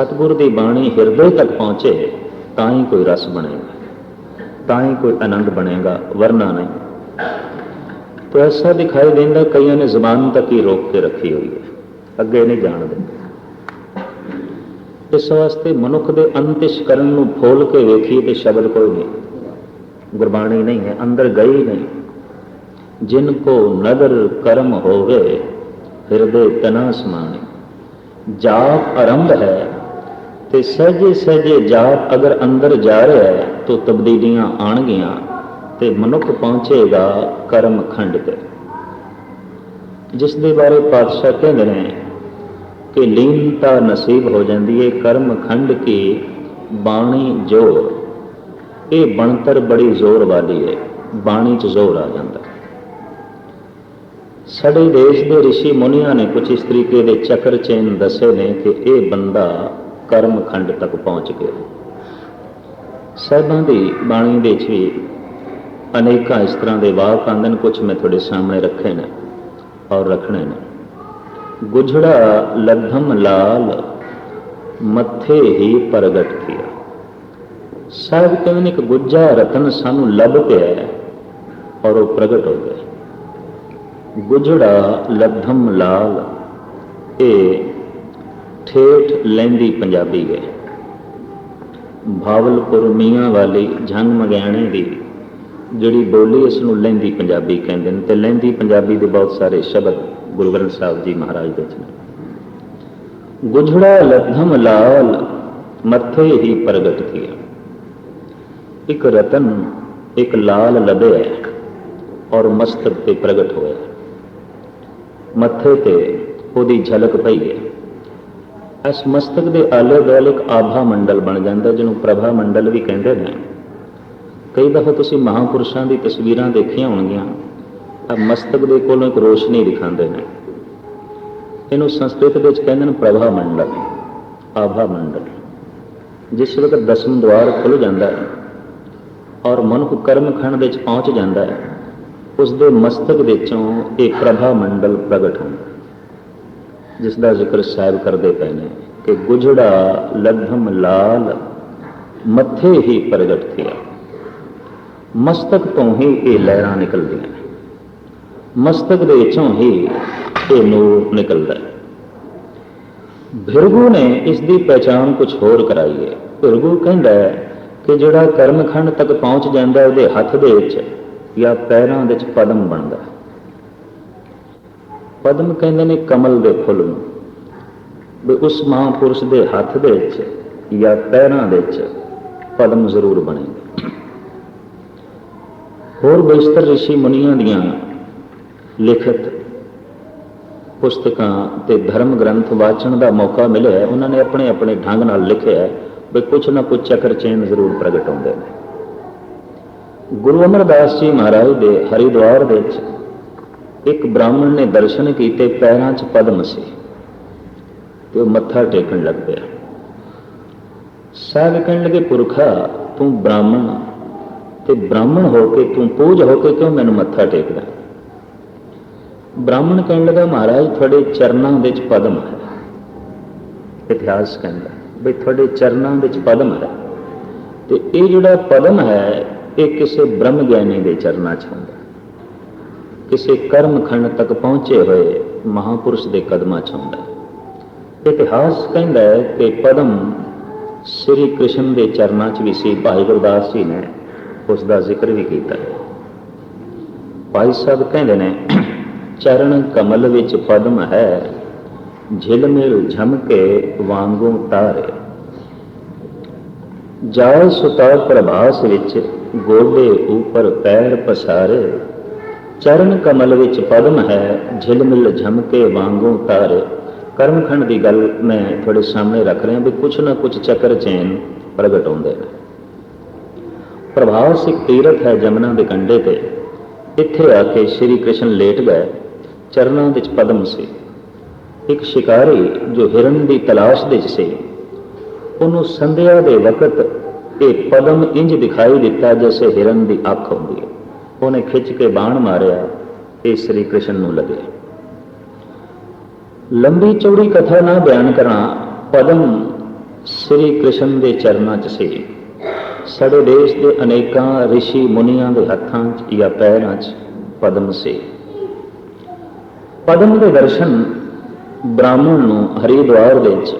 ਸਤਿਗੁਰ ਦੀ ਬਾਣੀ ਹਿਰਦੇ ਤੱਕ ਪਹੁੰਚੇ ਤਾਂ ਹੀ ਕੋਈ ਰਸ ਬਣੇਗਾ ਤਾਂ ਹੀ ਕੋਈ ਆਨੰਦ ਬਣੇਗਾ, ਵਰਨਾ ਨਹੀਂ। ਤਾਂ ਐਸਾ ਦਿਖਾਈ ਦਿੰਦਾ, ਕਈਆਂ ਨੇ ਜ਼ਬਾਨ ਤੱਕ ਹੀ ਰੋਕ ਕੇ ਰੱਖੀ ਹੋਈ ਹੈ, ਅੱਗੇ ਨਹੀਂ ਜਾਣ ਦਿੰਦੇ। ਇਸ ਵਾਸਤੇ ਮਨੁੱਖ ਦੇ ਅੰਤਿਸ਼ ਕਰਨ ਨੂੰ ਫੋਲ ਕੇ ਵੇਖੀ ਤੇ ਸ਼ਬਦ ਕੋਈ ਨਹੀਂ, ਗੁਰਬਾਣੀ ਨਹੀਂ ਹੈ, ਅੰਦਰ ਗਈ ਨਹੀਂ। ਜਿਨ ਕੋ ਨਦਰ ਕਰਮ ਹੋਵੇ, ਹਿਰਦੇ ਤਨਾ ਸਮਾਣੇ, ਜਾਪ ਆਰੰਭ ਹੈ ਤੇ ਸਹਜੇ ਸਹਜੇ ਜਾਪ ਅਗਰ ਅੰਦਰ ਜਾ ਰਿਹਾ ਹੈ, ਤਾਂ ਤਬਦੀਲੀਆਂ ਆਣਗੀਆਂ ਤੇ ਮਨੁੱਖ ਪਹੁੰਚੇਗਾ ਕਰਮ ਖੰਡ ਤੇ। ਜਿਸ ਦੇ ਬਾਰੇ ਪਾਤਸ਼ਾਹ ਕਹਿੰਦੇ ਨੇ ਕਿ ਲੀਨਤਾ ਨਸੀਬ ਹੋ ਜਾਂਦੀ ਹੈ ਕਰਮ ਖੰਡ ਕੀ ਬਾਣੀ ਜੋਰ। ਇਹ ਬਣਤਰ ਬੜੀ ਜ਼ੋਰ ਵਾਲੀ ਹੈ ਬਾਣੀ 'ਚ ਜ਼ੋਰ ਆ ਜਾਂਦਾ। ਸਾਡੇ ਦੇਸ਼ ਦੇ ઋષਿ ਮੁਨੀਆਂ ਨੇ ਕੁਝ ਇਸ ਤਰੀਕੇ ਦੇ ਚੱਕਰ ਚੇਨ ਦੱਸੇ ਨੇ ਕਿ ਇਹ ਬੰਦਾ ਕਰਮ ਖੰਡ ਤੱਕ ਪਹੁੰਚ ਗਏ। ਸਾਹਿਬਾਂ ਦੀ ਬਾਣੀ ਦੇ ਵਿੱਚ ਵੀ ਅਨੇਕਾਂ ਇਸ ਤਰ੍ਹਾਂ ਦੇ ਵਾਕ ਆਂਦੇ ਨੇ ਕੁਝ ਮੈਂ ਤੁਹਾਡੇ ਸਾਹਮਣੇ ਰੱਖੇ ਨੇ ਔਰ ਰੱਖਣੇ ਨੇ। ਗੁਜੜਾ ਲਧਮ ਲਾਲ, ਮੱਥੇ ਹੀ ਪ੍ਰਗਟ ਕੀਆ। ਸਾਹਿਬ ਕਹਿੰਦੇ ਨੇ ਕਿ ਗੁੱਜਾ ਰਤਨ ਸਾਨੂੰ ਲੱਭ ਪਿਆ ਔਰ ਉਹ ਪ੍ਰਗਟ ਹੋ ਗਿਆ ਗੁਜੜਾ ਲਧਮ ਲਾਲ, ਇਹ ਠੇਠ ਲੈਂਦੀ ਪੰਜਾਬੀ ਗਏ। ਭਾਵਲਪੁਰ ਮੀਆਂ ਵਾਲੀ ਜੰਗ ਮਗਿਆਣੇ ਦੀ, ਜਿਹੜੀ ਬੋਲੀ ਇਸ ਨੂੰ ਲਹਿੰਦੀ ਪੰਜਾਬੀ ਕਹਿੰਦੇ ਨੇ, ਤੇ ਲਹਿੰਦੀ ਪੰਜਾਬੀ ਦੇ ਬਹੁਤ ਸਾਰੇ ਸ਼ਬਦ ਗੁਰੂ ਗ੍ਰੰਥ ਸਾਹਿਬ ਜੀ ਮਹਾਰਾਜ ਦੇ ਚ ਨੇ। ਲਧਮ ਲਾਲ, ਮੱਥੇ ਹੀ ਪ੍ਰਗਟ ਕੀਆ। ਇੱਕ ਰਤਨ, ਇੱਕ ਲਾਲ ਲਬਿਆ ਔਰ ਮਸਤਕ ਤੇ ਪ੍ਰਗਟ ਹੋਇਆ। ਮੱਥੇ ਤੇ ਉਹਦੀ ਝਲਕ ਪਈ ਹੈ। ਇਸ ਮਸਤਕ ਦੇ ਆਲੇ ਦੁਆਲੇ ਇੱਕ ਆਭਾ ਮੰਡਲ ਬਣ ਜਾਂਦਾ, ਜਿਹਨੂੰ ਪ੍ਰਭਾ ਮੰਡਲ ਵੀ ਕਹਿੰਦੇ ਨੇ। ਕਈ ਦਫਾ ਤੁਸੀਂ ਮਹਾਪੁਰਸ਼ਾਂ ਦੀ ਤਸਵੀਰਾਂ ਦੇਖੀਆਂ ਹੋਣਗੀਆਂ ਆ ਮਸਤਕ ਦੇ ਕੋਲੋਂ ਇੱਕ ਰੋਸ਼ਨੀ ਦਿਖਾਉਂਦੇ ਨੇ। ਇਹਨੂੰ ਸੰਸਕ੍ਰਿਤ ਵਿੱਚ ਕਹਿੰਦੇ ਨੇ ਪ੍ਰਭਾ ਮੰਡਲ, ਆਭਾ ਮੰਡਲ। ਜਿਸ ਵਕਤ ਦਸਮ ਦਵਾਰ ਖੁੱਲ ਜਾਂਦਾ ਹੈ ਔਰ ਮਨੁੱਖ ਕਰਮ ਖੰਡ ਵਿੱਚ ਪਹੁੰਚ ਜਾਂਦਾ ਹੈ ਉਸ ਦੇ ਮਸਤਕ ਵਿੱਚੋਂ ਇਹ ਪ੍ਰਭਾ ਮੰਡਲ ਪ੍ਰਗਟ ਹੁੰਦਾ ਜਿਸ ਦਾ ਜ਼ਿਕਰ ਸਾਹਿਬ ਕਰਦੇ ਪਏ ਨੇ। ਕਿ ਗੁਜੜਾ ਲਧਮ ਲਾਲ ਮੱਥੇ ਹੀ ਪ੍ਰਗਟ ਥਿਆ। ਮਸਤਕ ਤੋਂ ਹੀ ਇਹ ਲਹਿਰਾਂ ਨਿਕਲਦੀਆਂ ਨੇ। ਮਸਤਕ ਦੇ ਵਿੱਚੋਂ ਹੀ ਇਹ ਨੂਰ ਨਿਕਲਦਾ ਹੈ। ਭਿਰਗੂ ਨੇ ਇਸ ਦੀ ਪਛਾਣ ਕੁਝ ਹੋਰ ਕਰਾਈ ਹੈ। ਭਿਰਗੂ ਕਹਿੰਦਾ ਹੈ ਕਿ ਜਿਹੜਾ ਕਰਮਖੰਡ ਤੱਕ ਪਹੁੰਚ ਜਾਂਦਾ ਉਹਦੇ ਹੱਥ ਦੇ ਵਿੱਚ ਜਾਂ ਪੈਰਾਂ ਦੇ ਵਿੱਚ ਪਦਮ ਬਣਦਾ ਪਦਮ ਕਹਿੰਦੇ ਨੇ ਕਮਲ ਦੇ ਫੁੱਲ ਨੂੰ। ਵੀ ਉਸ ਮਹਾਪੁਰਸ਼ ਦੇ ਹੱਥ ਦੇ ਵਿੱਚ ਜਾਂ ਪੈਰਾਂ ਦੇ ਵਿੱਚ ਪਦਮ ਜ਼ਰੂਰ ਬਣੇਗਾ ਹੋਰ ਬੇਸ਼ਤਰ ઋષਿ ਮੁਨੀਆਂ ਦੀਆਂ ਲਿਖਤ ਪੁਸਤਕਾਂ ਤੇ ਧਰਮ ਗ੍ਰੰਥ ਵਾਚਣ ਦਾ ਮੌਕਾ ਮਿਲਿਆ ਉਹਨਾਂ ਨੇ ਆਪਣੇ ਆਪਣੇ ਢੰਗ ਨਾਲ ਲਿਖਿਆ ਵੀ ਕੁਝ ਨਾ ਕੁਝ ਚੱਕਰ ਚੇਨ ਜ਼ਰੂਰ ਪ੍ਰਗਟ ਹੁੰਦੇ ਨੇ। ਗੁਰੂ ਅਮਰਦਾਸ ਜੀ ਮਹਾਰਾਜ ਦੇ ਹਰਿਦੁਆਰ ਦੇ ਵਿੱਚ ਇੱਕ ਬ੍ਰਾਹਮਣ ਨੇ ਦਰਸ਼ਨ ਕੀਤੇ, ਪੈਰਾਂ 'ਚ ਪਦਮ ਸੀ। ਤੇ ਉਹ ਮੱਥਾ ਟੇਕਣ ਲੱਗ ਪਿਆ। ਸਾਹਿਬ ਕਹਿਣ ਲੱਗੇ, ਪੁਰਖਾ, ਤੂੰ ਬ੍ਰਾਹਮਣ ਤੇ ਬ੍ਰਾਹਮਣ ਹੋ ਕੇ ਤੂੰ ਪੂਜ ਹੋ ਕੇ ਕਿਉਂ ਮੈਨੂੰ ਮੱਥਾ ਟੇਕਦਾ? ਬ੍ਰਾਹਮਣ ਕਹਿਣ ਲੱਗਾ, ਮਹਾਰਾਜ, ਤੁਹਾਡੇ ਚਰਨਾਂ ਵਿੱਚ ਪਦਮ ਹੈ। ਇਤਿਹਾਸ ਕਹਿੰਦਾ ਵੀ ਤੁਹਾਡੇ ਚਰਨਾਂ ਵਿੱਚ ਪਦਮ ਹੈ। ਤੇ ਇਹ ਜਿਹੜਾ ਪਦਮ ਹੈ, ਇਹ ਕਿਸੇ ਬ੍ਰਹਮ ਗਿਆਨੀ ਦੇ ਚਰਨਾਂ 'ਚ ਹੁੰਦਾ। ਕਿਸੇ ਕਰਮ ਖੰਡ ਤੱਕ ਪਹੁੰਚੇ ਹੋਏ ਮਹਾਪੁਰਸ਼ ਦੇ ਕਦਮਾਂ 'ਚ ਹੁੰਦਾ। ਇਤਿਹਾਸ ਕਹਿੰਦਾ ਹੈ ਕਿ ਪਦਮ ਸ੍ਰੀ ਕ੍ਰਿਸ਼ਨ ਦੇ ਚਰਨਾਂ 'ਚ ਵੀ ਸੀ, ਭਾਈ ਗੁਰਦਾਸ ਜੀ ਨੇ ਉਸ ਦਾ ਜ਼ਿਕਰ ਵੀ ਕੀਤਾ। ਹੈ ਭਾਈ ਸਾਹਿਬ ਕਹਿੰਦੇ ਨੇ, ਚਰਨ ਕਮਲ ਵਿੱਚ ਪਦਮ ਹੈ, ਝਿਲਮਿਲ ਝਮਕੇ ਵਾਂਗੂ ਤਾਰੇ। ਜਾਲ ਸੁਤਾ ਪ੍ਰਭਾਸ ਵਿੱਚ ਗੋਡੇ ਉੱਪਰ ਪੈਰ ਪਸਾਰੇ। ਚਰਨ ਕਮਲ ਵਿੱਚ ਪਦਮ ਹੈ, ਝਿਲਮਿਲ ਝਮਕੇ ਵਾਂਗੂ ਤਾਰੇ। ਕਰਮਖੰਡ ਦੀ ਗੱਲ ਮੈਂ ਤੁਹਾਡੇ ਸਾਹਮਣੇ ਰੱਖ ਰਿਹਾ ਵੀ ਕੁਛ ਨਾ ਕੁਛ ਚੱਕਰ ਚੈਨ ਪ੍ਰਗਟ ਹੁੰਦੇ ਨੇ। ਪ੍ਰਭਾਵ ਸਿੱਖ ਤੀਰਥ ਹੈ ਜਮਨਾ ਦੇ ਕੰਢੇ ਤੇ। ਇੱਥੇ ਆ ਕੇ ਸ਼੍ਰੀ ਕ੍ਰਿਸ਼ਨ ਲੇਟ ਗਏ, ਚਰਨਾਂ ਵਿੱਚ ਪਦਮ ਸੀ। ਇੱਕ ਸ਼ਿਕਾਰੀ ਜੋ ਹਿਰਨ ਦੀ ਤਲਾਸ਼ ਵਿੱਚ ਸੀ। ਉਹਨੂੰ ਸੰਧਿਆ ਦੇ ਵਕਤ ਇਹ ਪਦਮ ਇੰਜ ਦਿਖਾਈ ਦਿੱਤਾ ਜਿਵੇਂ ਹਿਰਨ ਦੀ ਅੱਖ ਹੁੰਦੀ ਹੈ। ਉਹਨੇ ਖਿੱਚ ਕੇ ਬਾਣ ਮਾਰਿਆ, ਇਹ ਸ੍ਰੀ ਕ੍ਰਿਸ਼ਨ ਨੂੰ ਲੱਗਿਆ। ਲੰਬੀ ਚੌੜੀ ਕਥਾ ਨਾ ਬਿਆਨ ਕਰਾਂ, ਪਦਮ ਸ੍ਰੀ ਕ੍ਰਿਸ਼ਨ ਦੇ ਚਰਨਾਂ 'ਚ ਸੀ ਸਾਡੇ ਦੇਸ਼ ਦੇ ਅਨੇਕਾਂ ਰਿਸ਼ੀ ਮੁਨੀਆਂ ਦੇ ਹੱਥਾਂ 'ਚ ਜਾਂ ਪੈਰਾਂ 'ਚ ਪਦਮ ਸੀ ਪਦਮ ਦੇ ਦਰਸ਼ਨ ਬ੍ਰਾਹਮਣ ਨੂੰ ਹਰਿਦੁਆਰ ਦੇ ਵਿੱਚ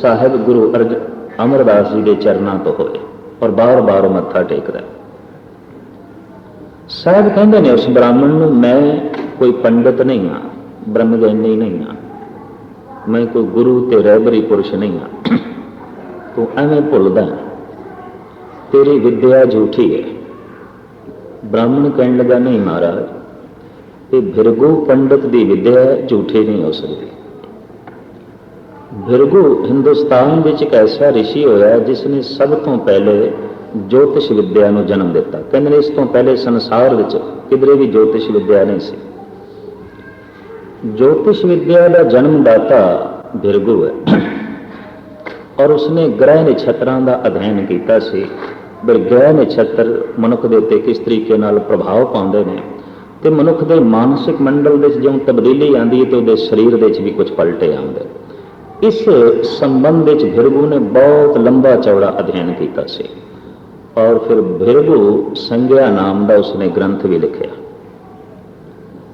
ਸਾਹਿਬ ਗੁਰੂ ਅਰਜ, ਅਮਰਦਾਸ ਜੀ ਦੇ ਚਰਨਾਂ ਤੋਂ ਹੋਏ ਔਰ ਬਾਰ-ਬਾਰ ਮੱਥਾ ਟੇਕਦਾ ਸਾਹਿਬ ਕਹਿੰਦੇ ਨੇ ਉਸ ਬ੍ਰਾਹਮਣ ਨੂੰ, ਮੈਂ ਕੋਈ ਪੰਡਤ ਨਹੀਂ ਹਾਂ। ਬ੍ਰਹਮ ਗਿਆਨੀ ਨਹੀਂ ਹਾਂ ਮੈਂ ਕੋਈ ਗੁਰੂ ਤੇ ਰਹਿਬਰੀ ਪੁਰਸ਼ ਨਹੀਂ ਹਾਂ ਤੂੰ ਐਵੇਂ ਭੁੱਲਦਾ ਤੇਰੀ ਵਿਦਿਆ ਝੂਠੀ ਹੈ। ਬ੍ਰਾਹਮਣ ਕਹਿਣ ਲੱਗਾ, ਨਹੀਂ ਮਹਾਰਾਜ, ਇਹ ਭਿਰਗੂ ਪੰਡਤ ਦੀ ਵਿਦਿਆ ਝੂਠੀ ਨਹੀਂ ਹੋ ਸਕਦੀ। ਭਿਰਗੂ ਹਿੰਦੁਸਤਾਨ ਵਿੱਚ ਇੱਕ ਐਸਾ ਰਿਸ਼ੀ ਹੋਇਆ ਜਿਸ ਨੇ ਸਭ ਤੋਂ ਪਹਿਲੇ ਜੋਤਿਸ਼ ਵਿਦਿਆ ਨੂੰ ਜਨਮ ਦਿੱਤਾ। ਕਹਿੰਦੇ ਨੇ ਇਸ ਤੋਂ ਪਹਿਲੇ ਸੰਸਾਰ ਵਿੱਚ ਕਿਧਰੇ ਵੀ ਜੋਤਿਸ਼ ਵਿਦਿਆ ਨਹੀਂ ਸੀ। ਜੋਤਿਸ਼ ਵਿਦਿਆ ਦਾ ਜਨਮਦਾਤਾ ਬਿਰਗੂ ਹੈ ਔਰ ਉਸਨੇ ਗ੍ਰਹਿ ਨਛੱਤਰਾਂ ਦਾ ਅਧਿਐਨ ਕੀਤਾ ਸੀ ਪਰ ਗ੍ਰਹਿ ਨਛੱਤਰ ਮਨੁੱਖ ਦੇ ਉੱਤੇ ਕਿਸ ਤਰੀਕੇ ਨਾਲ ਪ੍ਰਭਾਵ ਪਾਉਂਦੇ ਨੇ ਤੇ ਮਨੁੱਖ ਦੇ ਮਾਨਸਿਕ ਮੰਡਲ ਵਿੱਚ ਜਿਉਂ ਤਬਦੀਲੀ ਆਉਂਦੀ ਹੈ ਤੇ ਉਹਦੇ ਸਰੀਰ ਦੇ ਵਿੱਚ ਵੀ ਕੁਝ ਪਲਟੇ ਆਉਂਦੇ ਇਸ ਸੰਬੰਧ ਵਿੱਚ ਭਿਰਗੂ ਨੇ ਬਹੁਤ ਲੰਬਾ ਚੌੜਾ ਅਧਿਐਨ ਕੀਤਾ ਸੀ। ਔਰ ਫਿਰ ਭਿਰਗੂ ਸੰਗਿਆ ਨਾਮ ਦਾ ਉਸਨੇ ਗ੍ਰੰਥ ਵੀ ਲਿਖਿਆ।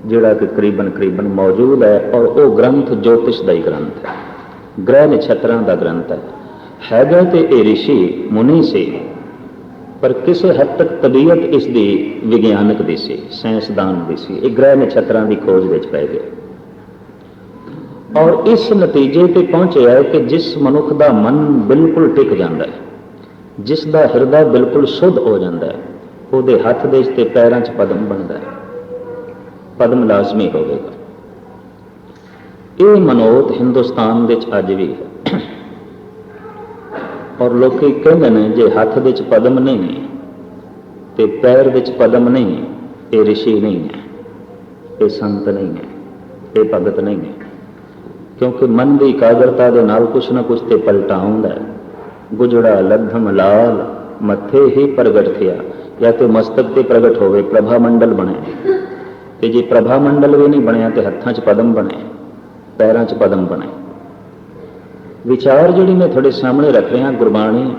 ਜਿਹੜਾ ਕਿ ਕਰੀਬਨ ਕਰੀਬਨ ਮੌਜੂਦ ਹੈ ਔਰ ਉਹ ਗ੍ਰੰਥ ਜੋਤਿਸ਼ ਦਾ ਹੀ ਗ੍ਰੰਥ ਹੈ। ਗ੍ਰਹਿ ਨਛੱਤਰਾਂ ਦਾ ਗ੍ਰੰਥ ਹੈ। ਹੈਗਾ ਤੇ ਇਹ ਰਿਸ਼ੀ, ਮੁਨੀ ਸੀ, ਪਰ ਕਿਸੇ ਹੱਦ ਤੱਕ ਤਬੀਅਤ ਇਸ ਦੀ ਵਿਗਿਆਨਕ ਦੀ ਸੀ, ਸਾਇੰਸਦਾਨ ਦੀ ਸੀ, ਇਹ ਗ੍ਰਹਿ ਨਛੱਤਰਾਂ ਦੀ ਖੋਜ ਵਿੱਚ ਪੈ ਗਿਆ। ਔਰ ਇਸ ਨਤੀਜੇ ਤੇ ਪਹੁੰਚਿਆ ਕਿ ਜਿਸ ਮਨੁੱਖ ਦਾ ਮਨ ਬਿਲਕੁਲ ਟਿਕ ਜਾਂਦਾ ਹੈ, ਜਿਸ ਦਾ ਹਿਰਦਾ ਬਿਲਕੁਲ ਸ਼ੁੱਧ ਹੋ ਜਾਂਦਾ ਹੈ, ਉਹਦੇ ਹੱਥ ਦੇ ਤੇ ਪੈਰਾਂ 'ਚ ਪਦਮ ਬਣਦਾ ਹੈ। ਪਦਮ ਲਾਜ਼ਮੀ ਹੋਵੇਗਾ। ਇਹ ਮਨੋਤ ਹਿੰਦੁਸਤਾਨ ਵਿੱਚ ਅੱਜ ਵੀ ਹੈ। ਔਰ ਲੋਕੀ ਕਹਿੰਦੇ ਨੇ, ਜੇ ਹੱਥ ਵਿੱਚ ਪਦਮ ਨਹੀਂ ਤੇ ਪੈਰ ਵਿੱਚ ਪਦਮ ਨਹੀਂ ਇਹ ਰਿਸ਼ੀ ਨਹੀਂ ਹੈ, ਇਹ ਸੰਤ ਨਹੀਂ ਹੈ, ਇਹ ਭਗਤ ਨਹੀਂ ਹੈ। ਕਿਉਂਕਿ ਮਨ ਦੀ ਇਕਾਗਰਤਾ ਦੇ ਨਾਲ ਕੁਛ ਨਾ ਕੁਛ ਤੇ ਪਲਟਾ ਆਉਂਦਾ ਹੈ। ਗੁਜੜਾ, ਲਧਮ, ਲਾਲ, ਮੱਥੇ ਹੀ ਪ੍ਰਗਟ ਥਿਆ। ਜਾਂ ਤੇ ਮਸਤਕ ਤੇ ਪ੍ਰਗਟ ਹੋਵੇ ਪ੍ਰਭਾ ਮੰਡਲ ਬਣੇ ਤੇ ਜੇ ਪ੍ਰਭਾ ਮੰਡਲ ਵੀ ਨਹੀਂ ਬਣਿਆ ਤੇ ਹੱਥਾਂ 'ਚ ਪਦਮ ਬਣੇ, ਪੈਰਾਂ 'ਚ ਪਦਮ ਬਣੇ। ਵਿਚਾਰ ਜਿਹੜੀ ਮੈਂ ਤੁਹਾਡੇ ਸਾਹਮਣੇ ਰੱਖ ਰਿਹਾ ਗੁਰਬਾਣੀ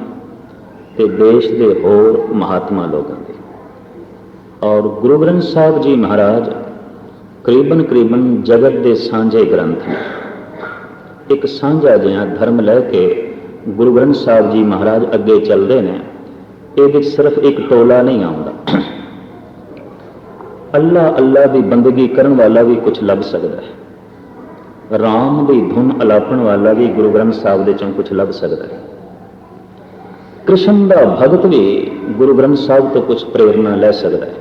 ਤੇ ਦੇਸ਼ ਦੇ ਹੋਰ ਮਹਾਤਮਾ ਲੋਕਾਂ ਦੇ। ਔਰ ਗੁਰੂ ਗ੍ਰੰਥ ਸਾਹਿਬ ਜੀ ਮਹਾਰਾਜ ਕਰੀਬਨ ਕਰੀਬਨ ਜਗਤ ਦੇ ਸਾਂਝੇ ਗ੍ਰੰਥ ਨੇ। ਇੱਕ ਸਾਂਝਾ ਜਿਹਾ ਧਰਮ ਲੈ ਕੇ ਗੁਰੂ ਗ੍ਰੰਥ ਸਾਹਿਬ ਜੀ ਮਹਾਰਾਜ ਅੱਗੇ ਚੱਲਦੇ ਨੇ, ਇਹਦੇ ਸਿਰਫ ਇੱਕ ਟੋਲਾ ਨਹੀਂ ਆਉਂਦਾ। ਅੱਲਾ ਅੱਲਾ ਦੀ ਬੰਦਗੀ ਕਰਨ ਵਾਲਾ ਵੀ ਕੁਝ ਲੱਭ ਸਕਦਾ ਹੈ। ਰਾਮ ਦੀ ਧੁਨ ਅਲਾਪਣ ਵਾਲਾ ਵੀ ਗੁਰੂ ਗ੍ਰੰਥ ਸਾਹਿਬ ਦੇ ਚੋਂ ਕੁਝ ਲੱਭ ਸਕਦਾ ਹੈ। ਕ੍ਰਿਸ਼ਨ ਦਾ ਭਗਤ ਵੀ ਗੁਰੂ ਗ੍ਰੰਥ ਸਾਹਿਬ ਤੋਂ ਕੁਝ ਪ੍ਰੇਰਣਾ ਲੈ ਸਕਦਾ ਹੈ।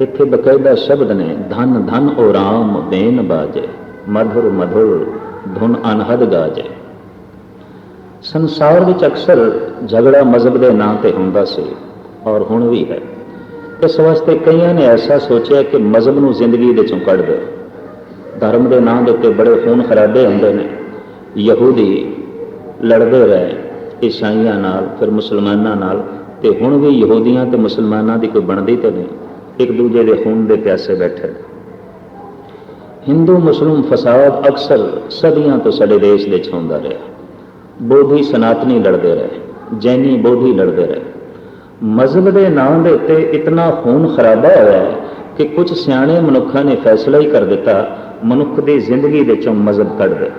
ਇੱਥੇ ਬਕਾਇਦਾ ਸ਼ਬਦ ਨੇ, ਧਨ ਧਨ ਓ ਰਾਮ ਬੇਨ ਬਾਜੇ, ਮਧੁਰ ਮਧੁਰ, ਧੁਨ ਅਨਹਦ ਗਾਜੇ। ਸੰਸਾਰ ਵਿੱਚ ਅਕਸਰ ਝਗੜਾ ਮਜ਼ਹਬ ਦੇ ਨਾਂ ਤੇ ਹੁੰਦਾ ਸੀ, ਔਰ ਹੁਣ ਵੀ ਹੈ। ਇਸ ਵਾਸਤੇ ਕਈਆਂ ਨੇ ਐਸਾ ਸੋਚਿਆ ਕਿ ਮਜ਼ਹਬ ਨੂੰ ਜ਼ਿੰਦਗੀ ਦੇ ਚੋਂ ਕੱਢ ਦਿਓ। ਧਰਮ ਦੇ ਨਾਂ ਦੇ ਉੱਤੇ ਬੜੇ ਖੂਨ ਖਰਾਬੇ ਹੁੰਦੇ ਨੇ। ਯਹੂਦੀ ਲੜਦੇ ਰਹੇ, ਈਸਾਈਆਂ ਨਾਲ, ਫਿਰ ਮੁਸਲਮਾਨਾਂ ਨਾਲ, ਤੇ ਹੁਣ ਵੀ ਯਹੂਦੀਆਂ ਤੇ ਮੁਸਲਮਾਨਾਂ ਦੀ ਕੋਈ ਬਣਦੀ ਤੇ ਨਹੀਂ। ਇੱਕ ਦੂਜੇ ਦੇ ਖੂਨ ਦੇ ਪਿਆਸੇ ਬੈਠੇ ਹਿੰਦੂ ਮੁਸਲਮ ਫਸਾਦ ਅਕਸਰ ਸਦੀਆਂ ਤੋਂ ਸਾਡੇ ਦੇਸ਼ ਦੇ ਵਿੱਚ ਹੁੰਦਾ ਰਿਹਾ। ਬੋਧੀ ਸਨਾਤਨੀ ਲੜਦੇ ਰਹੇ, ਜੈਨੀ ਬੋਧੀ ਲੜਦੇ ਰਹੇ। ਮਜ਼ਹਬ ਦੇ ਨਾਂ ਦੇ ਉੱਤੇ ਇਤਨਾ ਖੂਨ ਖਰਾਬਾ ਹੋਇਆ ਹੈ ਕਿ ਕੁਝ ਸਿਆਣੇ ਮਨੁੱਖਾਂ ਨੇ ਫੈਸਲਾ ਹੀ ਕਰ ਦਿੱਤਾ, ਮਨੁੱਖ ਦੀ ਜ਼ਿੰਦਗੀ ਦੇ ਚੋਂ ਮਜ਼ਹਬ ਕੱਢ ਦੇ।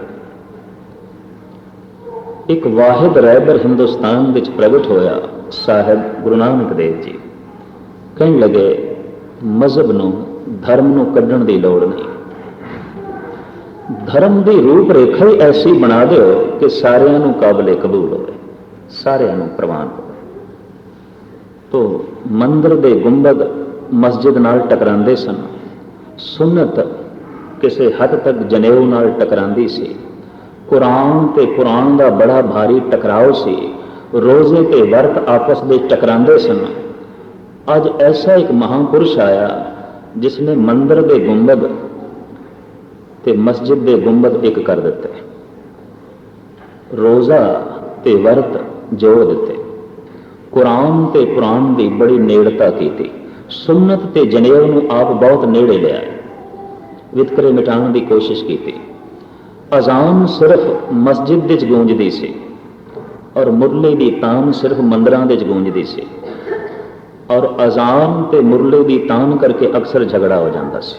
ਇੱਕ ਵਾਹਿਦ ਰਹਿਬਰ ਹਿੰਦੁਸਤਾਨ ਵਿੱਚ ਪ੍ਰਗਟ ਹੋਇਆ, ਸਾਹਿਬ ਗੁਰੂ ਨਾਨਕ ਦੇਵ ਜੀ। ਕਹਿਣ ਲੱਗੇ, ਮਜ਼ਹਬ ਨੂੰ, ਧਰਮ ਨੂੰ ਕੱਢਣ ਦੀ ਲੋੜ ਨਹੀਂ। ਧਰਮ ਦੀ ਰੂਪ ਰੇਖਾ ਹੀ ਐਸੀ ਬਣਾ ਦਿਓ ਕਿ ਸਾਰਿਆਂ ਨੂੰ ਕਾਬਲੇ ਕਬੂਲ ਹੋਵੇ, ਸਾਰਿਆਂ ਨੂੰ ਪ੍ਰਵਾਨ ਹੋਵੇ। ਤੋ ਮੰਦਰ ਦੇ ਗੁੰਬਦ ਮਸਜਿਦ ਨਾਲ ਟਕਰਾਉਂਦੇ ਸਨ। ਸੁਨਨਤ ਕਿਸੇ ਹੱਦ ਤੱਕ ਜਨੇਊ ਨਾਲ ਟਕਰਾਉਂਦੀ ਸੀ। ਕੁਰਾਨ ਤੇ ਕੁਰਾਨ ਦਾ ਬੜਾ ਭਾਰੀ ਟਕਰਾਓ ਸੀ। ਰੋਜ਼ੇ ਤੇ ਵਰਤ ਆਪਸ ਵਿੱਚ ਟਕਰਾਉਂਦੇ ਸਨ। ਅੱਜ ਐਸਾ ਇੱਕ ਮਹਾਪੁਰਸ਼ ਆਇਆ ਜਿਸ ਨੇ ਮੰਦਰ ਦੇ ਗੁੰਬਦ ਤੇ ਮਸਜਿਦ ਦੇ ਗੁੰਬਦ ਇੱਕ ਕਰ ਦਿੱਤੇ। ਰੋਜ਼ਾ ਤੇ ਵਰਤ ਜੋੜ ਦਿੱਤੇ। ਕੁਰਾਨ ਤੇ ਕੁਰਾਨ ਦੀ ਬੜੀ ਨੇੜਤਾ ਕੀਤੀ। ਸੁਨਨਤ ਤੇ ਜਨੇਊ ਨੂੰ ਆਪ ਬਹੁਤ ਨੇੜੇ ਲਿਆ ਵਿਤਕਰੇ ਮਿਟਾਉਣ ਦੀ ਕੋਸ਼ਿਸ਼ ਕੀਤੀ। ਅਜ਼ਾਨ ਸਿਰਫ ਮਸਜਿਦ ਵਿੱਚ ਗੂੰਜਦੀ ਸੀ ਔਰ ਮੁਰਲੇ ਦੀ ਤਾਨ ਸਿਰਫ ਮੰਦਰਾਂ ਵਿੱਚ ਗੂੰਜਦੀ ਸੀ ਔਰ ਅਜ਼ਾਨ ਤੇ ਮੁਰਲੇ ਦੀ ਤਾਨ ਕਰਕੇ ਅਕਸਰ ਝਗੜਾ ਹੋ ਜਾਂਦਾ ਸੀ।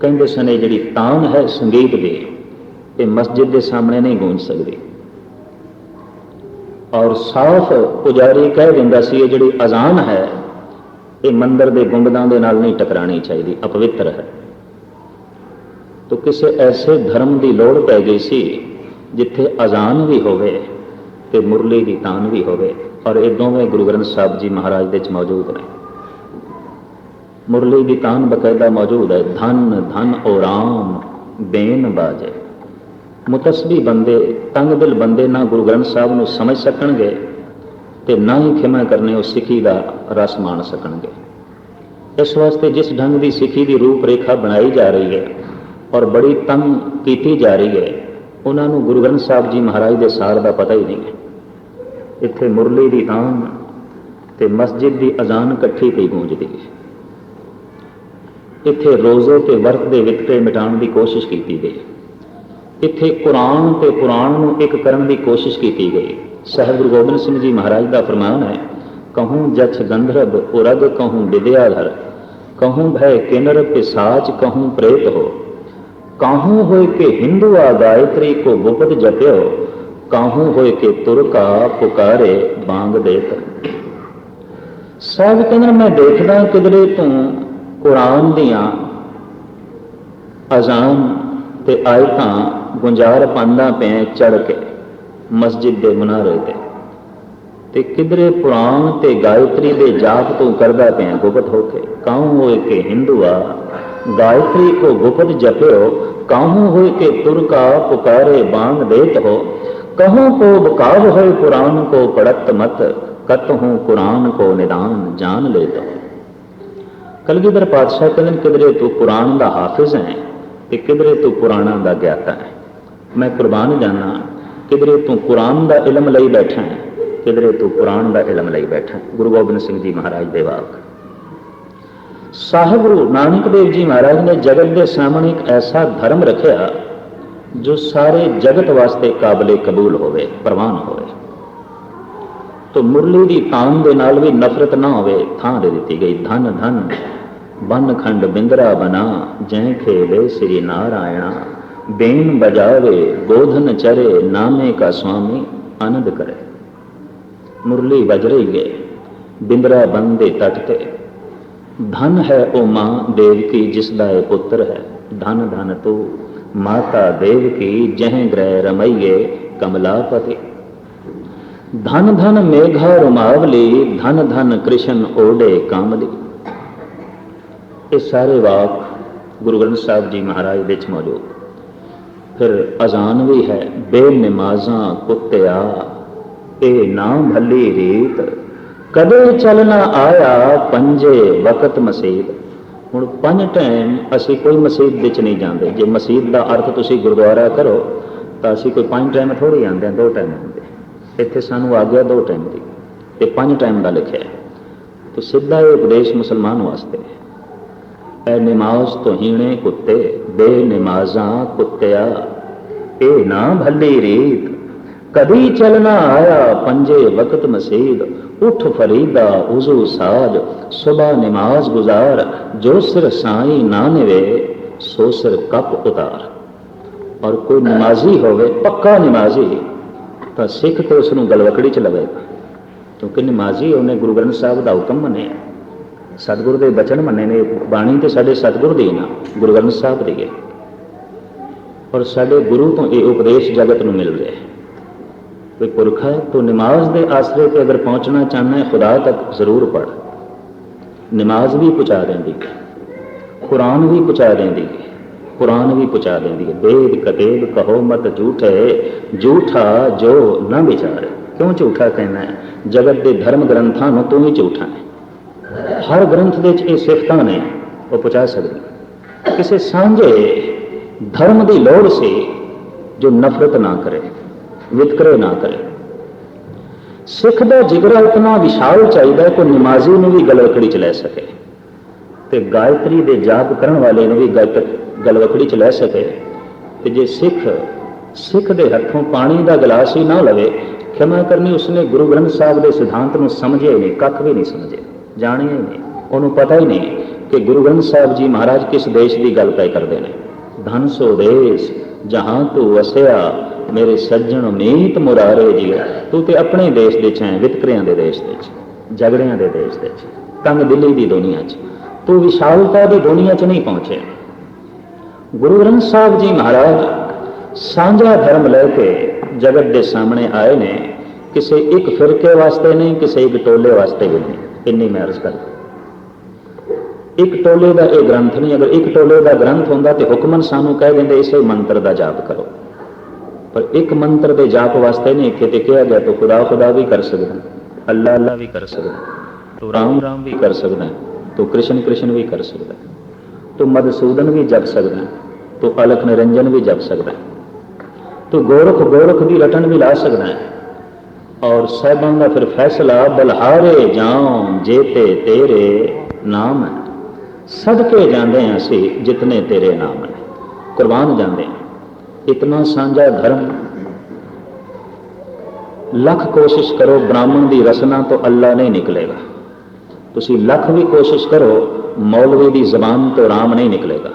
ਕਹਿੰਦੇ ਸਨ, ਇਹ ਜਿਹੜੀ ਤਾਨ ਹੈ ਸੰਗੀਤ ਦੀ, ਇਹ ਮਸਜਿਦ ਦੇ ਸਾਹਮਣੇ ਨਹੀਂ ਗੂੰਜ ਸਕਦੀ। ਔਰ ਸਾਫ਼ ਪੁਜਾਰੀ ਕਹਿ ਦਿੰਦਾ ਸੀ, ਇਹ ਜਿਹੜੀ ਅਜ਼ਾਨ ਹੈ, ਇਹ ਮੰਦਰ ਦੇ ਗੁੰਬਦਾਂ ਦੇ ਨਾਲ ਨਹੀਂ ਟਕਰਾਣੀ ਚਾਹੀਦੀ, ਅਪਵਿੱਤਰ ਹੈ। ਤੋ ਕਿਸੇ ਐਸੇ ਧਰਮ ਦੀ ਲੋੜ ਪੈ ਗਈ ਸੀ, ਜਿੱਥੇ ਅਜ਼ਾਨ ਵੀ ਹੋਵੇ ਤੇ ਮੁਰਲੀ ਦੀ ਤਾਨ ਵੀ ਹੋਵੇ, ਔਰ ਇਹ ਦੋਵੇਂ ਗੁਰੂ ਗ੍ਰੰਥ ਸਾਹਿਬ ਜੀ ਮਹਾਰਾਜ ਦੇ ਵਿੱਚ ਮੌਜੂਦ ਨੇ। ਮੁਰਲੀ ਦੀ ਤਾਨ ਬਕਾਇਦਾ ਮੌਜੂਦ ਹੈ, ਧਨ ਧਨ, ਓ ਰਾਮ ਬੇਨ ਬਾਜੇ। ਮੁਤਸਬੀ ਬੰਦੇ ਤੰਗ ਦਿਲ ਬੰਦੇ ਨਾ ਗੁਰੂ ਗ੍ਰੰਥ ਸਾਹਿਬ ਨੂੰ ਸਮਝ ਸਕਣਗੇ ਤੇ ਨਾ ਹੀ ਖਿਮਾ ਕਰਨੇ ਉਹ ਸਿੱਖੀ ਦਾ ਰਸ ਮਾਣ ਸਕਣਗੇ। ਇਸ ਵਾਸਤੇ ਜਿਸ ਢੰਗ ਦੀ ਸਿੱਖੀ ਦੀ ਰੂਪ ਰੇਖਾ ਬਣਾਈ ਜਾ ਰਹੀ ਹੈ ਔਰ ਬੜੀ ਤੰਗ ਕੀਤੀ ਜਾ ਰਹੀ ਹੈ, ਉਹਨਾਂ ਨੂੰ ਗੁਰੂ ਗ੍ਰੰਥ ਸਾਹਿਬ ਜੀ ਮਹਾਰਾਜ ਦੇ ਸਾਰ ਦਾ ਪਤਾ ਹੀ ਨਹੀਂ ਹੈ। ਇੱਥੇ ਮੁਰਲੀ ਦੀ ਆਮ ਤੇ ਮਸਜਿਦ ਦੀ ਅਜ਼ਾਨ ਇਕੱਠੀ ਪਈ ਗੂੰਜਦੀ ਇੱਥੇ ਰੋਜ਼ੇ ਤੇ ਵਰਤ ਦੇ ਵਿਤਕਰੇ ਮਿਟਾਉਣ ਦੀ ਕੋਸ਼ਿਸ਼ ਕੀਤੀ ਗਈ ਇੱਥੇ ਕੁਰਾਨ ਤੇ ਪੁਰਾਣ ਨੂੰ ਇੱਕ ਕਰਨ ਦੀ ਕੋਸ਼ਿਸ਼ ਕੀਤੀ ਗਈ। ਸਹਿਬ ਗੁਰੂ ਗੋਬਿੰਦ ਸਿੰਘ ਜੀ ਮਹਾਰਾਜ ਦਾ ਫਰਮਾਨ ਹੈ, ਕਹੂੰ ਜਛ ਗੰਧਰਬ ਉਰਗ ਕਹੂੰ ਵਿਦਿਆਧਰ, ਕਹੂੰ ਭੈ ਕਿਨਰ ਪਿਸਾਚ, ਕਹੂੰ ਪ੍ਰੇਤ ਹੋ। ਕਾਹੂ ਹੋਏ ਕਿ ਹਿੰਦੂ ਆ ਗਾਇਤਰੀ ਕੋ ਗੁਪਤ ਜਪਿਓ, ਕਾਹੂ ਹੋਏ ਕੇ ਤੁਰਕਾ ਪੁਕਾਰੇ ਬਾਂਗ ਦੇਤ। ਸਾਹਿਬ ਕਹਿੰਦੇ ਮੈਂ ਦੇਖਦਾ ਕਿਧਰੇ ਤੂੰ ਕੁਰਾਨ ਦੀਆਂ ਅਜ਼ਾਨ ਤੇ ਆਇਤਾਂ ਗੁੰਜਾਰ ਪਾਂਦਾ ਪੈ ਚੜ ਕੇ ਮਸਜਿਦ ਦੇ ਮਨਾਰੇ ਤੇ। ਤੇ ਕਿਧਰੇ ਪੁਰਾਣ ਤੇ ਗਾਇਤਰੀ ਦੇ ਜਾਪ ਤੋਂ ਕਰਦਾ ਪਿਆ ਗੁਪਤ ਹੋ ਕੇ। ਕਾਹ ਹੋਏ ਕੇ ਹਿੰਦੂਆ ਗਾਇਤਰੀ ਕੋ ਗੁਪਤ ਜਪਿਓ, ਕਾਹ ਹੋਏ ਕੇ ਤੁਰਕਾ ਪੁਕਾਰੇ ਬਾਣ ਦੇਤ ਹੋ? ਕਹੋ ਕੋ ਬਕਾਵ ਹੋਏ ਕੁਰਾਨ ਕੋ ਪੜਤ ਮਤ ਕਤ ਹੂੰ ਕੁਰਾਨ ਕੋ ਨਿਦਾਨ ਜਾਣ ਲੈ ਹੋ? ਕਲਗੀਧਰ ਪਾਤਸ਼ਾਹ ਕਹਿੰਦੇ ਕਿਧਰੇ ਤੂੰ ਕੁਰਾਨ ਦਾ ਹਾਫਿਜ਼ ਹੈ ਤੇ ਕਿਧਰੇ ਤੂੰ ਪੁਰਾਣਾ ਦਾ ਗਿਆਤਾ ਹੈ? ਮੈਂ ਕੁਰਬਾਨ ਜਾਣਾ ਕਿਧਰੇ ਤੂੰ ਕੁਰਾਨ ਦਾ ਇਲਮ ਲਈ ਬੈਠਾ ਹੈ, ਕਿਧਰੇ ਤੂੰ ਕੁਰਾਨ ਦਾ ਇਲਮ ਲਈ ਬੈਠਾ ਗੁਰੂ ਗੋਬਿੰਦ ਸਿੰਘ ਜੀ ਮਹਾਰਾਜ ਦੇ ਵਾਕ। ਸਾਹਿਬ ਗੁਰੂ ਨਾਨਕ ਦੇਵ ਜੀ ਮਹਾਰਾਜ ਨੇ ਜਗਤ ਦੇ ਸਾਹਮਣੇ ਇੱਕ ਐਸਾ ਧਰਮ ਰੱਖਿਆ ਜੋ ਸਾਰੇ ਜਗਤ ਵਾਸਤੇ ਕਾਬਲੇ ਕਬੂਲ ਹੋਵੇ, ਪ੍ਰਵਾਨ ਹੋਵੇ। ਤੋ ਮੁਰਲੀ ਦੀ ਤਾਨ ਦੇ ਨਾਲ ਵੀ ਨਫ਼ਰਤ ਨਾ ਹੋਵੇ, ਥਾਂ ਦੇ ਦਿੱਤੀ ਗਈ ਧਨ ਧਨ। ਬਨ ਖੰਡ ਬਿੰਦਰਾ ਬਨਾ ਜੈ ਖੇਲੇ ਸ੍ਰੀ ਨਾਰਾਇਣਾ। ਬੇਨ ਬਜਾਵੇ, ਗੋਧਨ ਚਰੇ, ਨਾਮੇ ਕਾ ਸੁਆਮੀ, ਆਨੰਦ ਕਰੇ। ਮੁਰਲੀ ਵਜ ਰਹੀ ਹੈ ਬਿੰਦਰਾ ਬਨ ਤਟ ਤੇ। ਧਨ ਹੈ ਉਹ ਮਾਂ ਦੇਵਕੀ, ਜਿਸ ਦਾ ਇਹ ਪੁੱਤਰ ਹੈ। ਧਨ ਧਨ ਤੂੰ, ਮਾਤਾ ਦੇਵਕੀ, ਜਹ ਗ੍ਰਹਿ ਰਮਈਏ ਕਮਲਾਪਤੀ ਧਨ ਧਨ ਮੇਘਾ ਰੁਮਾਵਲੀ, ਧਨ ਧਨ ਕ੍ਰਿਸ਼ਨ ਓਡੇ ਕਾਮਲੀ। ਇਹ ਸਾਰੇ ਵਾਕ ਗੁਰੂ ਗ੍ਰੰਥ ਸਾਹਿਬ ਜੀ ਮਹਾਰਾਜ ਵਿੱਚ ਮੌਜੂਦ। ਫਿਰ ਅਜ਼ਾਨ ਵੀ ਹੈ, ਬੇਨਮਾਜ਼ਾਂ ਕੁੱਤਿਆ। ਇਹ ਨਾ ਭੱਲੀ ਰੀਤ। ਕਦੇ ਚੱਲ ਨਾ ਆਇਆ ਪੰਜੇ ਵਕਤ ਮਸਜਿਦ ਹੁਣ ਪੰਜ ਟਾਈਮ ਅਸੀਂ ਕੋਈ ਮਸਜਿਦ ਵਿੱਚ ਨਹੀਂ ਜਾਂਦੇ। ਜੇ ਮਸਜਿਦ ਦਾ ਅਰਥ ਤੁਸੀਂ ਗੁਰਦੁਆਰਾ ਕਰੋ, ਤਾਂ ਅਸੀਂ ਕੋਈ ਪੰਜ ਟਾਈਮ ਥੋੜੀ ਜਾਂਦੇ ਹਾਂ, ਦੋ ਟਾਈਮ ਹੁੰਦੇ ਇੱਥੇ ਸਾਨੂੰ ਆ ਗਿਆ ਦੋ ਟਾਈਮ ਦੀ। ਤੇ ਪੰਜ ਟਾਈਮ ਦਾ ਲਿਖਿਆ ਹੈ। ਸਿੱਧਾ ਇਹ ਉਪਦੇਸ਼ ਮੁਸਲਮਾਨ ਵਾਸਤੇ ਹੈ। ਐ ਨਮਾਜ਼ ਤੋਂ ਹੀਣੇ ਕੁੱਤੇ ਬੇਨਮਾਜ਼ਾਂ ਕੁੱਤਿਆ। ਇਹ ਨਾ ਭੱਲੀ ਰੀਤ, ਕਦੀ ਚਲਣਾ ਆਇਆ ਪੰਜੇ ਵਕਤ ਮਸੀਦ। ਉਠ ਫਰੀਦਾ ਉਜ਼ੂ ਸਾਜ ਸੁਬਾ ਨਮਾਜ਼ ਗੁਜ਼ਾਰ, ਜੋ ਸਿਰ ਸਾਈ ਨਾ ਨਿਵੇ, ਸੋ ਸਿਰ ਕਪ ਉਤਾਰ। ਔਰ ਕੋਈ ਨਮਾਜ਼ੀ ਹੋਵੇ, ਪੱਕਾ ਨਮਾਜ਼ੀ, ਤਾਂ ਸਿੱਖ ਤੇ ਉਸ ਨੂੰ ਗਲਵਕੜੀ ਚ ਲਵੇਗਾ ਕਿਉਂਕਿ ਨਮਾਜ਼ੀ ਉਹਨੇ ਗੁਰੂ ਗ੍ਰੰਥ ਸਾਹਿਬ ਦਾ ਹੁਕਮ ਮੰਨਿਆ। ਸਤਿਗੁਰ ਦੇ ਬਚਨ ਮੰਨੇ ਨੇ, ਬਾਣੀ ਤੇ ਸਾਡੇ ਸਤਿਗੁਰ ਦੇ ਨਾ, ਗੁਰੂ ਗ੍ਰੰਥ ਸਾਹਿਬ ਦੇ। ਗਏ ਔਰ ਸਾਡੇ ਗੁਰੂ ਤੋਂ ਇਹ ਉਪਦੇਸ਼ ਜਗਤ ਨੂੰ ਮਿਲ ਰਿਹਾ ਹੈ ਕੋਈ ਪੁਰਖ ਹੈ, ਤਾਂ ਨਮਾਜ਼ ਦੇ ਆਸਰੇ ਤੇ ਅਗਰ ਪਹੁੰਚਣਾ ਚਾਹਨਾ ਹੈ, ਖੁਦਾ ਤੱਕ ਜ਼ਰੂਰ ਪੜ ਨਮਾਜ਼ ਵੀ ਪਹੁੰਚਾ ਦਿੰਦੀ ਹੈ, ਕੁਰਾਨ ਵੀ ਪਹੁੰਚਾ ਦਿੰਦੀ ਹੈ, ਕੁਰਾਨ ਵੀ ਪਹੁੰਚਾ ਦਿੰਦੀ ਹੈ। ਬੇਦ ਕਤੇਬ ਕਹੋ ਮਤ ਝੂਠੇ, ਝੂਠਾ ਜੋ ਨਾ ਵਿਚਾਰ। ਕਿਉਂ ਝੂਠਾ ਕਹਿਣਾ ਹੈ? ਜਗਤ ਦੇ ਧਰਮ ਗ੍ਰੰਥਾਂ ਨੂੰ ਤੂੰ ਹੀ ਝੂਠਾ ਹੈ। ਹਰ ਗ੍ਰੰਥ ਦੇ ਵਿੱਚ ਇਹ ਸਿਫਤਾਂ ਨੇ, ਉਹ ਪਹੁੰਚਾ ਸਕਦੀ ਕਿਸੇ ਸਾਂਝੇ ਧਰਮ ਦੀ ਲੋੜ ਸੀ ਜੋ ਨਫ਼ਰਤ ਨਾ ਕਰੇ, ਵਿਤਕਰੇ ਨਾ ਕਰੇ। ਸਿੱਖ ਦਾ ਜਿਗਰਾ ਇਤਨਾ ਵਿਸ਼ਾਲ ਚਾਹੀਦਾ ਹੈ ਕਿ ਨਮਾਜ਼ੀ ਨੂੰ ਵੀ ਗਲਵਕੜੀ ਚ ਲੈ ਸਕੇ ਤੇ ਗਾਇਤਰੀ ਦੇ ਜਾਪ ਕਰਨ ਵਾਲੇ ਨੂੰ ਵੀ ਗਾਇਤ- ਗਲਵਕੜੀ ਚ ਲੈ ਸਕੇ ਤੇ ਜੇ ਸਿੱਖ ਸਿੱਖ ਦੇ ਹੱਥੋਂ ਪਾਣੀ ਦਾ ਗਲਾਸ ਹੀ ਨਾ ਲਵੇ ਖਿਮਾ ਕਰਨੀ ਉਸਨੇ ਗੁਰੂ ਗ੍ਰੰਥ ਸਾਹਿਬ ਦੇ ਸਿਧਾਂਤ ਨੂੰ ਸਮਝੇ ਹੀ ਨਹੀਂ ਕੱਖ ਵੀ ਨਹੀਂ ਸਮਝੇ। ਜਾਣਿਆ ਹੀ ਨਹੀਂ ਉਹਨੂੰ ਪਤਾ ਹੀ ਨਹੀਂ ਕਿ ਗੁਰੂ ਗ੍ਰੰਥ ਸਾਹਿਬ ਜੀ ਮਹਾਰਾਜ ਕਿਸ ਦੇਸ਼ ਦੀ ਗੱਲ ਪੈ ਕਰਦੇ ਨੇ। ਧਨ ਸੋ ਦੇਸ਼, ਜਹਾਂ ਤੂੰ ਵਸਿਆ, ਮੇਰੇ ਸੱਜਣ ਮੀਤ ਮੁਰਾਰੇ ਜੀ ਤੂੰ ਤੇ ਆਪਣੇ ਦੇਸ਼ ਦੇ ਚ ਵਿਤਕਰਿਆਂ ਦੇ ਦੇਸ਼ ਦੇ ਚ ਝਗੜਿਆਂ ਦੇ ਦੇਸ਼ ਦੇ ਚ ਤੰਗ ਦਿੱਲੀ ਦੀ ਦੁਨੀਆ ਚ। ਤੂੰ ਵਿਸ਼ਾਲਤਾ ਦੀ ਦੁਨੀਆ ਚ ਨਹੀਂ ਪਹੁੰਚੇ ਗੁਰੂ ਗ੍ਰੰਥ ਸਾਹਿਬ ਜੀ ਮਹਾਰਾਜ, ਸਾਂਝਾ ਧਰਮ ਲੈ ਕੇ ਜਗਤ ਦੇ ਸਾਹਮਣੇ ਆਏ ਨੇ। ਕਿਸੇ ਇੱਕ ਫਿਰਕੇ ਵਾਸਤੇ ਨਹੀਂ, ਕਿਸੇ ਇੱਕ ਟੋਲੇ ਵਾਸਤੇ ਵੀ ਨਹੀਂ। ਇੰਨੀ ਮੈਂ ਅਰਜ਼ ਕਰਦਾ ਇੱਕ ਟੋਲੇ ਦਾ ਇਹ ਗ੍ਰੰਥ ਨਹੀਂ, ਅਗਰ ਇੱਕ ਟੋਲੇ ਦਾ ਗ੍ਰੰਥ ਹੁੰਦਾ ਤੇ ਹੁਕਮਨ ਸਾਨੂੰ ਕਹਿ ਦਿੰਦੇ, ਇਸੇ ਮੰਤਰ ਦਾ ਜਾਪ ਕਰੋ। ਪਰ ਇੱਕ ਮੰਤਰ ਦੇ ਜਾਪ ਵਾਸਤੇ ਨਹੀਂ, ਇੱਥੇ ਤੇ ਕਿਹਾ ਗਿਆ ਤੂੰ ਖੁਦਾ ਖੁਦਾ ਵੀ ਕਰ ਸਕਦਾ ਅੱਲਾ ਅੱਲਾ ਵੀ ਕਰ ਸਕਦਾ, ਤੂੰ ਰਾਮ ਰਾਮ ਵੀ ਕਰ ਸਕਦਾ, ਤੂੰ ਕ੍ਰਿਸ਼ਨ ਕ੍ਰਿਸ਼ਨ ਵੀ ਕਰ ਸਕਦਾ, ਤੂੰ ਮਦਸੂਦਨ ਵੀ ਜਪ ਸਕਦਾ, ਤੂੰ ਅਲਖ ਨਿਰੰਜਨ ਵੀ ਜਪ ਸਕਦਾ, ਤੂੰ ਗੋਰਖ ਗੋਰਖ ਦੀ ਰਟਨ ਵੀ ਲਾ ਸਕਦਾ। ਹੈ ਔਰ ਸਹਿਬਾਂ ਦਾ ਫਿਰ ਫੈਸਲਾ, ਬਲਹਾਰੇ ਜਾਉ ਜੇਤੇ ਤੇਰੇ ਨਾਮ ਹੈ। ਸਦਕੇ ਜਾਂਦੇ ਹਾਂ ਅਸੀਂ ਜਿਤਨੇ ਤੇਰੇ ਨਾਮ ਨੇ। ਕੁਰਬਾਨ ਜਾਂਦੇ ਹਾਂ। ਇਤਨਾ ਸਾਂਝਾ ਧਰਮ। ਲੱਖ ਕੋਸ਼ਿਸ਼ ਕਰੋ ਬ੍ਰਾਹਮਣ ਦੀ ਰਸਨਾ ਤੋਂ ਅੱਲਾ ਨਹੀਂ ਨਿਕਲੇਗਾ। ਤੁਸੀਂ ਲੱਖ ਵੀ ਕੋਸ਼ਿਸ਼ ਕਰੋ, ਮੌਲਵੀ ਦੀ ਜ਼ਬਾਨ ਤੋਂ ਰਾਮ ਨਹੀਂ ਨਿਕਲੇਗਾ।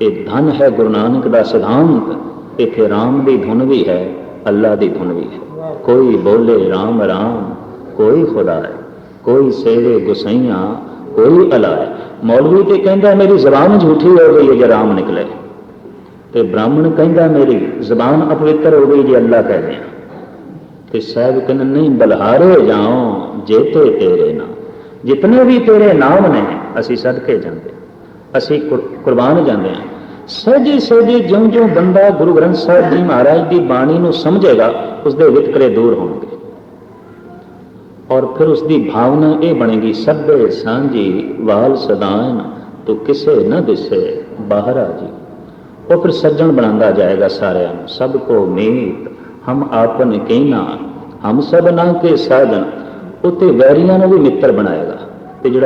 ਇਹ ਧਨ ਹੈ ਗੁਰੂ ਨਾਨਕ ਦਾ ਸਿਧਾਂਤ, ਇੱਥੇ ਰਾਮ ਦੀ ਧੁਨ ਵੀ ਹੈ, ਅੱਲਾ ਦੀ ਧੁਨ ਵੀ ਹੈ। ਕੋਈ ਬੋਲੇ ਰਾਮ ਰਾਮ, ਕੋਈ ਖੁਦਾ ਹੈ, ਕੋਈ ਸੇਵੇ ਗੁਸਈਆਂ, ਕੋਈ ਅਲਾ ਹੈ। ਮੌਲਵੀ ਤੇ ਕਹਿੰਦਾ, ਮੇਰੀ ਜ਼ਬਾਨ ਝੂਠੀ ਹੋ ਗਈ ਹੈ ਜੇ ਰਾਮ ਨਿਕਲੇ। ਤੇ ਬ੍ਰਾਹਮਣ ਕਹਿੰਦਾ, ਮੇਰੀ ਜ਼ਬਾਨ ਅਪਵਿੱਤਰ ਹੋ ਗਈ ਜੇ ਅੱਲਾ ਕਹਦੇ ਆ ਤੇ ਸਾਹਿਬ ਕਹਿੰਦੇ, ਨਹੀਂ, ਬਲਹਾਰੇ ਜਾਓ, ਜੇਤੇ ਤੇਰੇ ਨਾਮ। ਜਿਤਨੇ ਵੀ ਤੇਰੇ ਨਾਮ ਨੇ, ਅਸੀਂ ਸਦਕੇ ਜਾਂਦੇ ਅਸੀਂ ਕੁਰਬਾਨ ਜਾਂਦੇ ਹਾਂ। ਸਹਿਜੇ ਸਹਿਜੇ ਜਿਉਂ ਜਿਉਂ ਬੰਦਾ ਗੁਰੂ ਗ੍ਰੰਥ ਸਾਹਿਬ ਜੀ ਮਹਾਰਾਜ ਦੀ ਬਾਣੀ ਨੂੰ ਸਮਝੇਗਾ ਉਸ ਦੇ ਵਿਤਕਰੇ ਦੂਰ ਹੋਣਗੇ। ਔਰ ਫਿਰ ਉਸ ਦੀ ਭਾਵਨਾ ਇਹ ਬਣੇਗੀ, ਸਭੇ ਸਾਂਝੀ ਵਾਲ ਸਦਾਨ, ਤੂੰ ਕਿਸੇ ਨਾ ਦਿਸੇ ਬਾਹਰਾ ਜੀ। ਉਹ ਫਿਰ ਸੱਜਣ ਬਣਾਉਂਦਾ ਜਾਏਗਾ ਸਾਰਿਆਂ ਨੂੰ, ਸਭ ਕੋ ਮੀਤ, ਹਮ ਆਪਨ ਕਹਿਣਾ ਹਮ ਸਭ ਨਾ ਕੇ ਸਾਜਨ। ਉਤੇ ਵੈਰੀਆਂ ਨੂੰ ਵੀ ਮਿੱਤਰ ਬਣਾਏਗਾ, ਤੇ ਜਿਹੜਾ